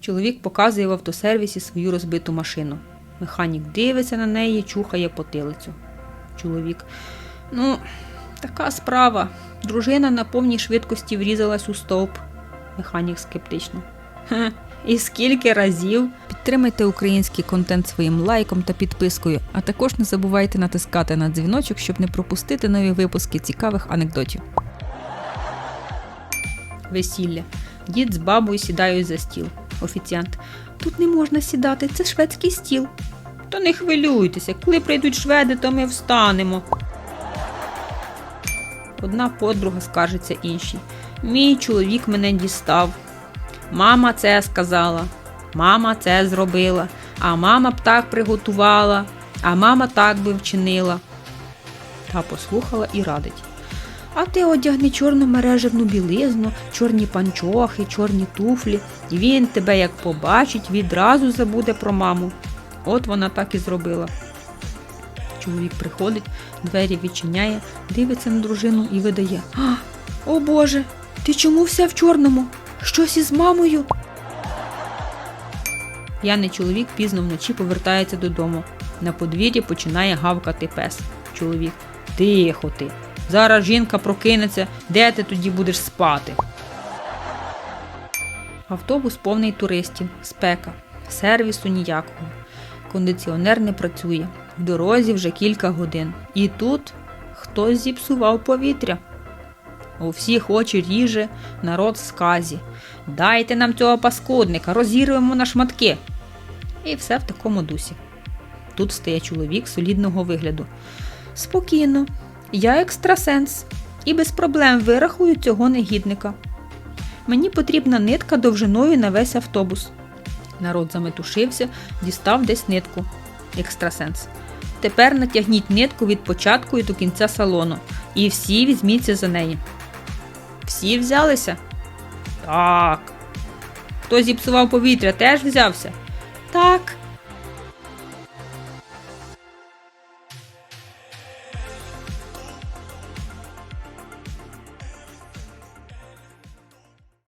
Чоловік показує в автосервісі свою розбиту машину. Механік дивиться на неї, чухає потилицю. Чоловік. Ну, така справа. Дружина на повній швидкості врізалась у стовп. Механік скептично. Хе, і скільки разів? Підтримайте український контент своїм лайком та підпискою, а також не забувайте натискати на дзвіночок, щоб не пропустити нові випуски цікавих анекдотів. Весілля. Дід з бабою сідають за стіл. Офіціант. Тут не можна сідати, це шведський стіл. Та не хвилюйтеся, коли прийдуть шведи, то ми встанемо. Одна подруга скаржиться іншій. Мій чоловік мене дістав. Мама це сказала, мама це зробила, а мама б так приготувала, а мама так би вчинила. Та послухала і радить. А ти одягни чорну мережевну білизну, чорні панчохи, чорні туфлі, він тебе як побачить, відразу забуде про маму. От вона так і зробила. Чоловік приходить, двері відчиняє, дивиться на дружину і видає: а, О Боже, ти чому вся в чорному? Щось із мамою? П'яний чоловік пізно вночі повертається додому. На подвір'ї починає гавкати пес. Чоловік. Тихо ти. Зараз жінка прокинеться, де ти тоді будеш спати? Автобус повний туристів, спека, сервісу ніякого. Кондиціонер не працює. В дорозі вже кілька годин. І тут хтось зіпсував повітря. У всіх очі ріже народ в сказі. Дайте нам цього паскудника, розірвемо на шматки. І все в такому дусі. Тут стає чоловік солідного вигляду. Спокійно, я екстрасенс і без проблем вирахую цього негідника. Мені потрібна нитка довжиною на весь автобус. Народ заметушився, дістав десь нитку. Екстрасенс. Тепер натягніть нитку від початку і до кінця салону, і всі візьміться за неї. Всі взялися? Так. Хто зіпсував повітря, теж взявся? Так.